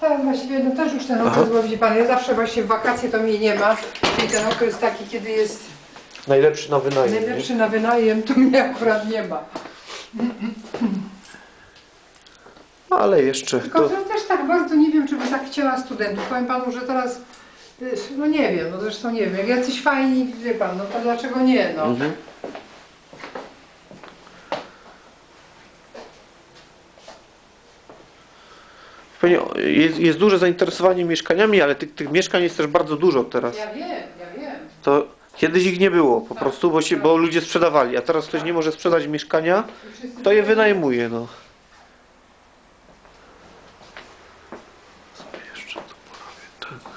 teraz właściwie no też już ten okres, bo widzi pan, ja zawsze właśnie w wakacje to mnie nie ma, czyli ten okres taki, kiedy jest Najlepszy na wynajem. nie? najlepszy na wynajem, to mnie akurat nie ma. Ale jeszcze Tylko to... też tak bardzo nie wiem, czy bym tak chciała studentów. Powiem panu, że teraz, y, no nie wiem, no zresztą nie wiem, jak jacyś fajni, wie pan, no to dlaczego nie, no. Mhm. jest, jest duże zainteresowanie mieszkaniami, ale tych, tych mieszkań jest też bardzo dużo teraz. Ja wiem, ja wiem. To kiedyś ich nie było po tak. prostu, bo, się, bo ludzie sprzedawali, a teraz ktoś nie może sprzedać mieszkania, to je wynajmuje. No. Co jeszcze tu porabię, tak.